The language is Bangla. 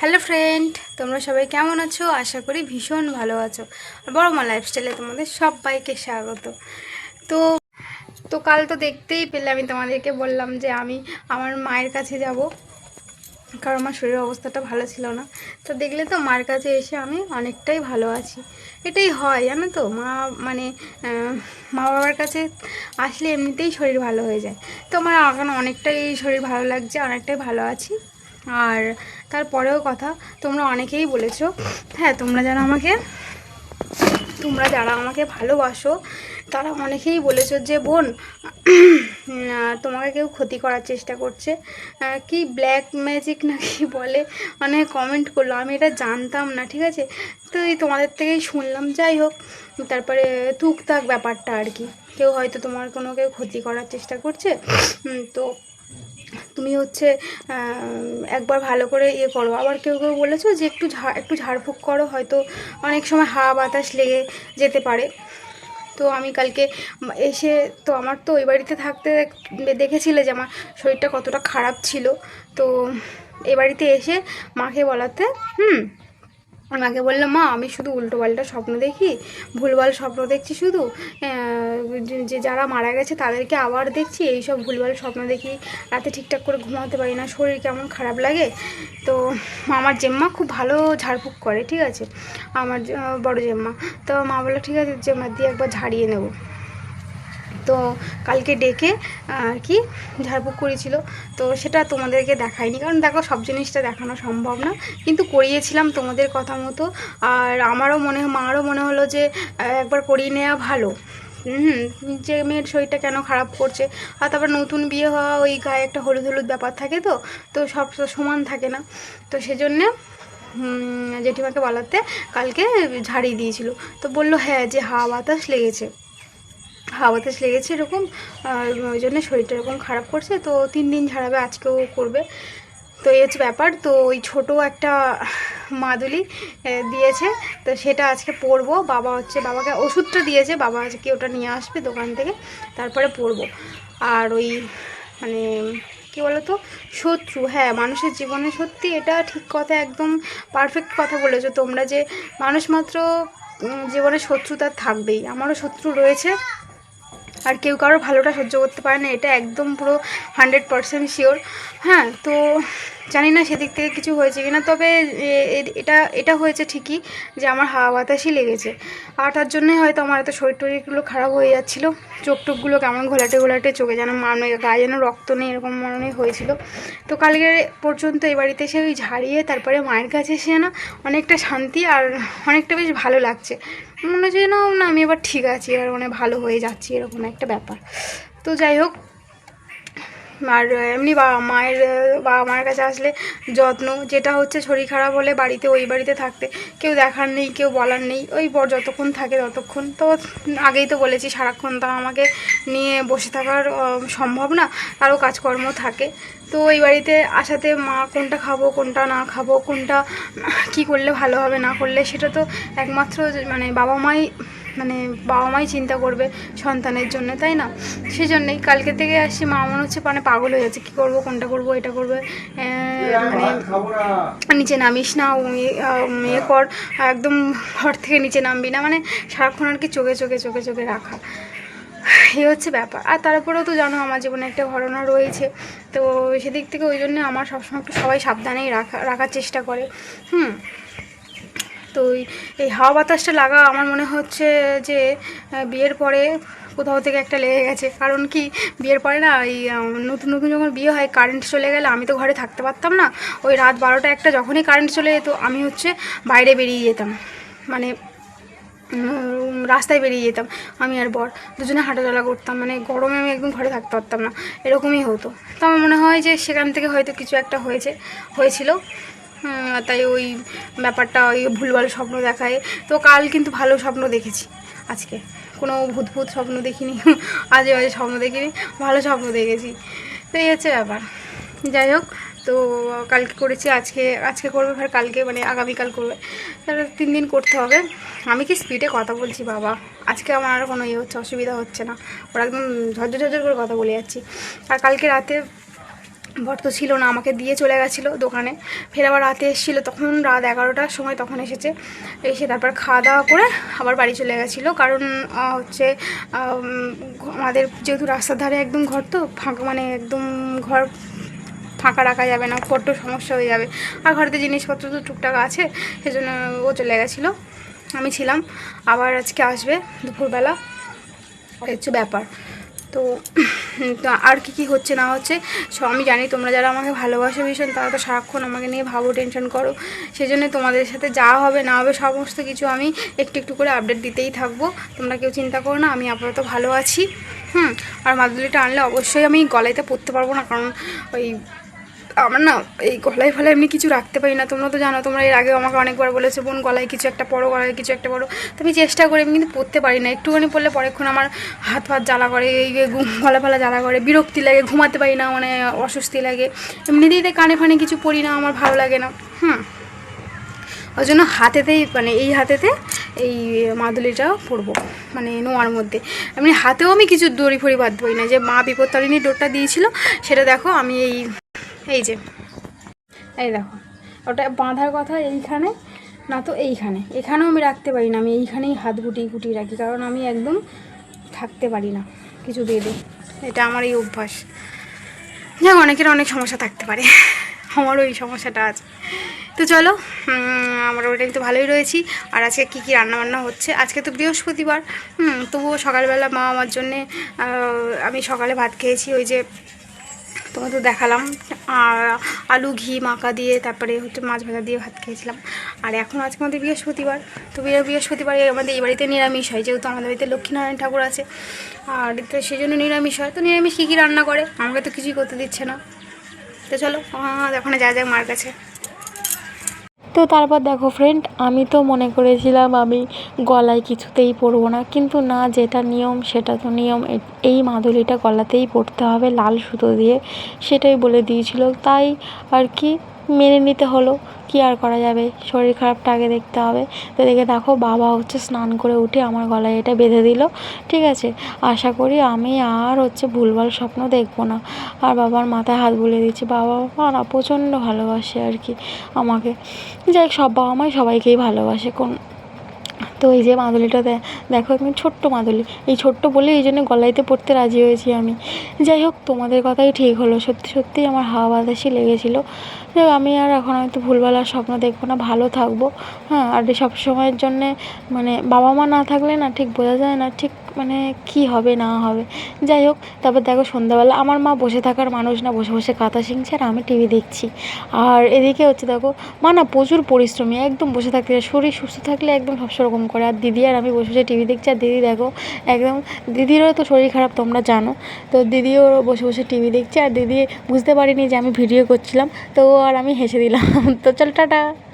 হ্যালো ফ্রেন্ড, তোমরা সবাই কেমন আছো? আশা করি ভীষণ ভালো আছো। আর বড় মা লাইফস্টাইলে তোমাদের সবাইকে স্বাগত। তো তো কাল তো দেখতেই পেলে, আমি তোমাদেরকে বললাম যে আমি আমার মায়ের কাছে যাব। কারণ আমার শরীরের অবস্থাটা ভালো ছিল না। তো দেখলে তো মার কাছে এসে আমি অনেকটাই ভালো আছি। এটাই হয়, জানো তো? মা মানে মা বাবার কাছে আসলে এমনিতেই শরীর ভালো হয়ে যায়। তো আমার এখন অনেকটাই শরীর ভালো লাগছে, অনেকটাই ভালো আছি। আর তারপরেও কথা, তোমরা অনেকেই বলেছ হ্যাঁ তোমরা যারা আমাকে, তোমরা যারা আমাকে ভালোবাসো, তারা অনেকেই বলেছ যে, বোন তোমাকে কেউ ক্ষতি করার চেষ্টা করছে। কি ব্ল্যাক ম্যাজিক নাকি বলে অনেক কমেন্ট করল। আমি এটা জানতাম না, ঠিক আছে? তো এই তোমাদের থেকেই শুনলাম, যাই হোক। তারপরে টুকটাক ব্যাপারটা আর কি। কেউ হয়তো তোমার কোনো কেউ ক্ষতি করার চেষ্টা করছে তো তুমি হচ্ছে একবার ভালো করে ইয়ে করো। আবার কেউ কেউ বলেছ যে একটু ঝাড় একটু ঝাড়ফুঁক করো, হয়তো অনেক সময় হাওয়া বাতাস লেগে যেতে পারে। তো আমি কালকে এসে তো আমার তো ওই বাড়িতে থাকতে দেখেছিলে যে আমার শরীরটা কতটা খারাপ ছিল। তো এ বাড়িতে এসে মাকে বলাতে, হুম, মাকে বললাম, মা, আমি শুধু উল্টো উল্টোপাল্টা স্বপ্ন দেখি, ভুলভাল স্বপ্ন দেখছি শুধু যে- যারা মারা গেছে তাদেরকে আবার দেখছি, এইসব ভুলভাল স্বপ্ন দেখি, রাতে ঠিকঠাক করে ঘুমাতে পারি না, শরীর কেমন খারাপ লাগে। তো আমার জেম্মা খুব ভালো ঝাড়ফুঁক করে, ঠিক আছে? আমার বড় জেম্মা। তো মা বলল, ঠিক আছে, জেম্মা, দিয়ে একবার ঝাড়িয়ে নেব। তো কালকে ডেকে আর কি ঝাড়ফুঁক করেছিল। তো সেটা তোমাদেরকে দেখাইনি, কারণ দেখো, সব জিনিসটা দেখানো সম্ভব না। কিন্তু করিয়েছিলাম তোমাদের কথা মতো। আর আমারও মনে, মারও মনে হলো যে একবার করিয়ে নেওয়া ভালো। হুম, যে মেয়ের শরীরটা কেন খারাপ করছে। আর তারপর নতুন বিয়ে হওয়া, ওই গায়ে একটা হলুদ হলুদ ব্যাপার থাকে তো তো সব সমান থাকে না। তো সেজন্যে জেঠিমাকে বলাতে কালকে ঝাড়িয়ে দিয়েছিল। তো বলল হ্যাঁ যে হাওয়া বাতাস লেগেছে। হাওয়া বাতাস লেগেছে এরকম ওই জন্য শরীরটা এরকম খারাপ করছে, তো তিন দিন ঝাড়াবে, আজকেও করবে। তো এই হচ্ছে ব্যাপার। তো ওই ছোটো একটা মাদুলি দিয়েছে। তো সেটা আজকে পরবো। বাবা হচ্ছে, বাবাকে ওষুধটা দিয়েছে। বাবা আজকে ওটা নিয়ে আসবে দোকান থেকে। তারপরে পরবো। আর ওই মানে কী বলতো? শত্রু। হ্যাঁ মানুষের জীবনে সত্যি এটা ঠিক কথা, একদম পারফেক্ট কথা বলেছ তোমরা যে মানুষ মাত্র জীবনে শত্রু তার থাকবেই। আমারও শত্রু রয়েছে। আর কেউ কারোর ভালোটা সহ্য করতে পারে না, এটা একদম পুরো হান্ড্রেড পারসেন্ট শিওর হ্যাঁ তো জানি না সেদিক থেকে কিছু হয়েছে কিনা, তবে এটা এটা হয়েছে ঠিকই যে আমার হাওয়া বাতাসই লেগেছে। আর তার জন্যই হয়তো আমার এত শরীর টরীরগুলো খারাপ হয়ে যাচ্ছিল চোখ টোকগুলো কেমন ঘোলাটে ঘোলাটে, চোখে যেন মানে গায়ে যেন রক্ত নেই, এরকম মনে হয়েছিল। তো কালকে পর্যন্ত এই বাড়িতে এসে ওই ঝাড়িয়ে তারপরে মায়ের কাছে এসে না অনেকটা শান্তি আর অনেকটা বেশ ভালো লাগছে। মনে হচ্ছে যেন, না, আমি এবার ঠিক আছি, এবার মানে ভালো হয়ে যাচ্ছি, এরকম একটা ব্যাপার। তো যাই হোক আর এমনি বাবা মায়ের বাবা মায়ের কাছে আসলে যত্ন, যেটা হচ্ছে শরীর খারাপ হলে বাড়িতে, ওই বাড়িতে থাকতে। কেউ দেখার নেই, কেউ বলার নেই, ওই বর যতক্ষণ থাকে ততক্ষণ। তো আগেই তো বলেছি, সারাক্ষণ তো আমাকে নিয়ে বসে থাকার সম্ভব না, আরও কাজকর্ম থাকে। তো এই বাড়িতে আসাতে মা কোনটা খাব, কোনটা না খাব, কোনটা কি করলে ভালো হবে, না করলে, সেটা তো একমাত্র মানে বাবা মাই মানে বাবা মাই চিন্তা করবে সন্তানের জন্য তাই না? সেই জন্যই কালকে থেকে আসি মা মনে হচ্ছে মানে পাগল হয়ে যাচ্ছে কী করব কোনটা করব এটা করবে মানে নিচে নামিস না ইয়ে কর একদম ঘর থেকে নিচে নামবি না মানে সারাক্ষণ আর কি চোখে চোখে চোখে চোখে রাখা। এই হচ্ছে ব্যাপার। আর তারপরেও তো জানো আমার জীবনে একটা ঘটনা রয়েছে তো সেদিক থেকে ওই জন্য আমার সবসময় একটু সবাই সাবধানেই রাখা রাখার চেষ্টা করে হুম? তো এই হাওয়া বাতাসটা লাগা আমার মনে হচ্ছে যে বিয়ের পরে কোথাও থেকে একটা লেগে গেছে। কারণ কি, বিয়ের পরে না এই নতুন নতুন যখন বিয়ে হয় কারেন্ট চলে গেলে আমি তো ঘরে থাকতে পারতাম না। ওই রাত বারোটা একটা যখনই কারেন্ট চলে যেত, আমি হচ্ছে বাইরে বেরিয়ে যেতাম। মানে রাস্তায় বেরিয়ে যেতাম, আমি আর বর। দুজনে হাঁটাচলা করতাম মানে গরমে আমি একদম ঘরে থাকতে পারতাম না। এরকমই হতো। তো আমার মনে হয় যে সেখান থেকে হয়তো কিছু একটা হয়েছে, হয়েছিল। তাই ওই ব্যাপারটা, ওই ভুলভাল স্বপ্ন দেখায়। তো কাল কিন্তু ভালো স্বপ্ন দেখেছি আজকে। কোনো ভূত ভূত স্বপ্ন দেখিনি, আজে বাজে স্বপ্ন দেখিনি, ভালো স্বপ্ন দেখেছি। তো এই হচ্ছে ব্যাপার। যাই হোক, তো কালকে করেছি, আজকে আজকে করবে, ফের কালকে মানে আগামীকাল করবে। তাহলে তিন দিন করতে হবে। আমি কি স্পিডে কথা বলছি, বাবা? আজকে আমার আর কোনো ইয়ে হচ্ছে, অসুবিধা হচ্ছে না। ওরা একদম ঝরঝর ঝরঝর করে কথা বলে যাচ্ছি। আর কালকে রাতে বর তো ছিল না, আমাকে দিয়ে চলে গেছিল দোকানে। ফের আবার রাতে এসেছিল, তখন রাত এগারোটার সময় তখন এসেছে। এসে তারপর খাওয়া দাওয়া করে আবার বাড়ি চলে গেছিল। কারণ হচ্ছে আমাদের যেহেতু রাস্তার ধারে একদম ঘর তো, ফাঁকা মানে একদম ঘর ফাঁকা রাখা যাবে না বড্ড সমস্যা হয়ে যাবে। আর ঘরেতে জিনিসপত্র তো টুকটাক আছে, সেজন্য ও চলে গেছিল। আমি ছিলাম। আবার আজকে আসবে দুপুরবেলা। হচ্ছে ব্যাপার। তো আর কি কি হচ্ছে না হচ্ছে সব আমি জানি তোমরা যারা আমাকে ভালোবাসো ভীষণ, তারা তো সারাক্ষণ আমাকে নিয়ে ভাবো টেনশন করো। সেই জন্য তোমাদের সাথে যা হবে না হবে সমস্ত কিছু আমি একটু একটু করে আপডেট দিতেই থাকব। তোমরা কেউ চিন্তা করো না, আমি আপাতত ভালো আছি। হুম, আর মাদুলিটা আনলে অবশ্যই আমি গলাইতে পরতে পারব না, কারণ ওই আমার না এই গলায় ফলায় এমনি কিছু রাখতে পারি না। তোমরা তো জানো, তোমরা এর আগে আমাকে অনেকবার বলেছ, বোন গলায় কিছু একটা পড়ো গলায় কিছু একটা পড়ো তো আমি চেষ্টা করি, আমি কিন্তু পড়তে পারি না। একটুখানি পড়লে পরেক্ষণ আমার হাত ফাত জ্বালা করে, এই গলা ফলা জ্বালা করে, বিরক্তি লাগে, ঘুমাতে পারি না মানে অস্বস্তি লাগে। এমনিতেই তাই কানে ফানে কিছু পড়ি না, আমার ভালো লাগে না। হুম। ওই জন্য হাতেতেই মানে এই হাতেতে এই মাদুলিটা পরবো মানে নোয়ার মধ্যে। এমনি হাতেও আমি কিছু দড়ি ফড়ি পারি না, যে মা বিপত্তারিণী ডোরটা দিয়েছিল, সেটা দেখো আমি এই এই যে, এই দেখো, ওটা বাঁধার কথা এইখানে, না তো এইখানে। এখানেও আমি রাখতে পারি না, আমি এইখানেই হাত গুটিয়ে গুটিয়ে রাখি, কারণ আমি একদম থাকতে পারি না, কিছু বেঁধে এটা আমার এই অভ্যাস। যাক, অনেকের অনেক সমস্যা থাকতে পারে, আমারও এই সমস্যাটা আছে। তো চলো আমরা ওটা কিন্তু ভালোই রয়েছি, আর আজকে কী কী রান্নাবান্না হচ্ছে? আজকে তো বৃহস্পতিবার তবুও সকালবেলা মা আমার জন্যে আমি সকালে ভাত খেয়েছি, ওই যে তোমাকে তো দেখালাম। আর আলু, ঘি, মাখা দিয়ে তারপরে হচ্ছে মাছ ভাজা দিয়ে ভাত খেয়েছিলাম। আর এখন আজকে আমাদের বৃহস্পতিবার। তো বৃহস্পতিবার আমাদের এই বাড়িতে নিরামিষ হয়, যেহেতু আমাদের বাড়িতে লক্ষ্মীনারায়ণ ঠাকুর আছে। আর তো সেই জন্য নিরামিষ হয়। তো নিরামিষ কী কী রান্না করে? আমাকে তো কিছুই করতে দিচ্ছে না। তো চলো ওখানে যা যাক মার কাছে। তো তারপর দেখো ফ্রেন্ড আমি তো মনে করেছিলাম আমি গলায় কিছুতেই পরবো না। কিন্তু না, যেটা নিয়ম সেটা তো নিয়ম। এই মাদুলিটা গলাতেই পরতে হবে, লাল সুতো দিয়ে। সেটাই বলে দিয়েছিল। তাই আর কি মেনে নিতে হলো। কী আর করা যাবে? শরীর খারাপটা আগে দেখতে হবে। তো দেখে দেখো বাবা হচ্ছে স্নান করে উঠে আমার গলায় এটা বেঁধে দিল। ঠিক আছে? আশা করি আমি আর হচ্ছে ভুলভাল স্বপ্ন দেখব না। আর বাবার মাথায় হাত বুলিয়ে দিচ্ছি। বাবা মা প্রচণ্ড ভালোবাসে আর কি আমাকে। যাই সব বাবা মাই সবাইকেই ভালোবাসে। কোন তো এই যে মাদুলিটা দেখো, একদম ছোট্ট মাদুলি। এই ছোট্ট বলে এই জন্য গলাইতে পড়তে রাজি হয়েছি আমি। যাই হোক, তোমাদের কথাই ঠিক হলো। সত্যি সত্যি আমার হাওয়া বাতাসই লেগেছিলো। যাই আমি আর এখন আমি তো আর স্বপ্ন দেখব না, ভালো থাকব। হ্যাঁ আর সব সময়ের জন্যে মানে বাবা মা না থাকলে না ঠিক বোঝা যায় না, ঠিক মানে কি হবে, না হবে। যাই হোক, তারপর দেখো সন্ধ্যাবেলা আমার মা বসে থাকার মানুষ না, বসে বসে কাঁথা শিংছে আর আমি টিভি দেখছি। আর এদিকে হচ্ছে দেখো, মা না প্রচুর পরিশ্রমী, একদম বসে থাকতে। শরীর সুস্থ থাকলে একদম সবসময় রকম করে। আর দিদি আর আমি বসে বসে টিভি দেখছি, আর দিদি দেখো, একদম দিদিরও তো শরীর খারাপ, তোমরা জানো। তো দিদিও বসে বসে টিভি দেখছে, আর দিদি বুঝতে পারিনি যে আমি ভিডিও করছিলাম, তো আর আমি হেসে দিলাম। তো চল, টাটা।